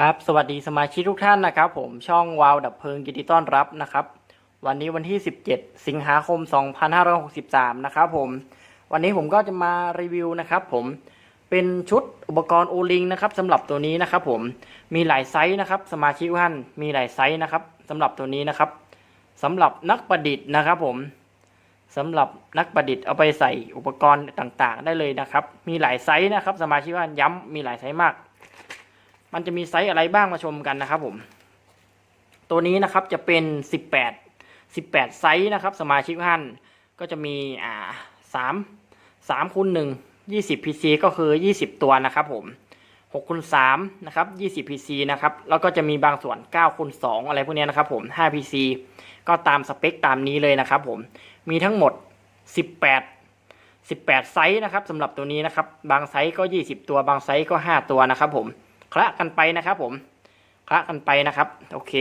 ครับสวัสดีสมาชิกทุกท่านนะครับ ผมช่องวาวดับเพลิงยินดีต้อนรับนะครับ วันนี้วันที่ 17 สิงหาคม 2563 นะครับผม วันนี้ผมก็จะมารีวิวนะครับ ผมเป็นชุดอุปกรณ์โอลิงนะครับสำหรับตัวนี้นะครับ ผมมีหลายไซส์นะครับ สมาชิกทุกท่านมีหลายไซส์นะครับสำหรับตัวนี้นะครับสำหรับนักประดิษฐ์นะครับ ผมสำหรับนักประดิษฐ์เอาไปใส่อุปกรณ์ต่างๆ ได้เลยนะครับ มีหลายไซส์นะครับ สมาชิกทุกท่านย้ำมีหลายไซส์มาก มันจะมีไซส์อะไรบ้างมาชมกันนะครับผม ตัวนี้นะครับจะเป็น 18 18 ไซส์นะครับ สมาชิกท่านก็จะมีอ่า3 3คูณ1 20 PC ก็คือ20ตัวนะครับผม6คูณ3นะครับ20 PC นะครับ แล้วก็จะมีบางส่วน9คูณ2อะไรพวกนี้นะครับผม5 PC ก็ตามสเปคตามนี้เลยนะครับผม มีทั้งหมด18 18ไซส์นะครับสำหรับตัวนี้นะครับ บางไซส์ก็20ตัว บางไซส์ก็5ตัวนะครับผม คละกันไปนะครับผมคละกันไปนะครับ โอเค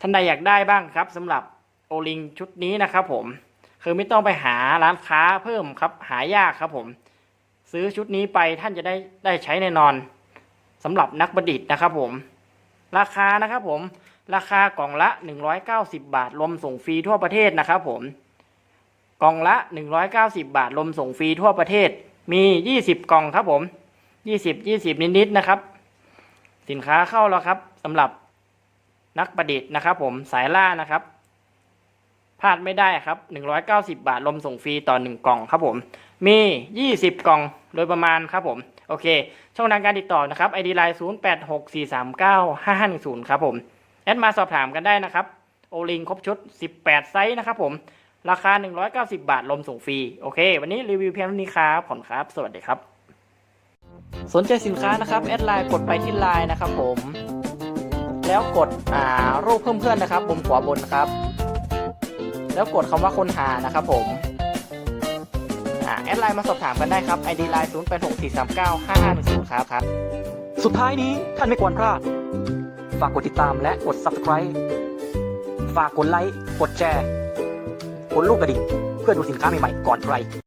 ท่านใดอยากได้บ้างครับสำหรับโอลิงชุดนี้นะครับผมคือไม่ต้องไปหาร้านค้าเพิ่มครับ หายากครับผม ซื้อชุดนี้ไปท่านจะได้ได้ใช้แน่นอนสำหรับนักประดิษฐ์นะครับผม ราคานะครับผมราคากล่องละ 190 บาทรวมส่งฟรีทั่วประเทศนะครับผมกล่องละ 190 บาทรวมส่งฟรีทั่วประเทศมี 20 กล่องครับผม 20 20 นิดๆนะครับ สินค้าเข้าแล้วครับสำหรับนักประดิษฐ์นะครับ ผมสายล่านะครับพลาดไม่ได้ครับ 190 บาทรวมส่งฟรีต่อ 1 กล่องครับผม มี 20 กล่องโดยประมาณครับผม โอเค ช่องทางการติดต่อนะครับ ID line 0864395510 ครับผม แอดมาสอบถามกันได้นะครับ โอลิงครบชุด 18 ไซส์นะครับผม ราคา 190 บาทรวมส่งฟรี โอเค วันนี้รีวิวเพียงเท่านี้ครับ ขอบคุณครับ สวัสดีครับ สนใจสินค้านะครับแอดไลน์กดไปที่ไลน์นะครับ ผม แล้วกดอ่ารูปเพิ่มเพื่อนนะครับมุมขวาบนครับ แล้วกดคำว่าค้นหานะครับ ผมอ่าแอดไลน์มาสอบถามกันได้ครับ ID ไลน์0864395510ครับครับ สุดท้ายนี้ท่านไม่ควรพลาด ฝากกดติดตามและกด subscribe ฝากกดไลค์ กดแชร์ กดลูกกระดิ่งเพื่อดูสินค้าใหม่ๆก่อนใคร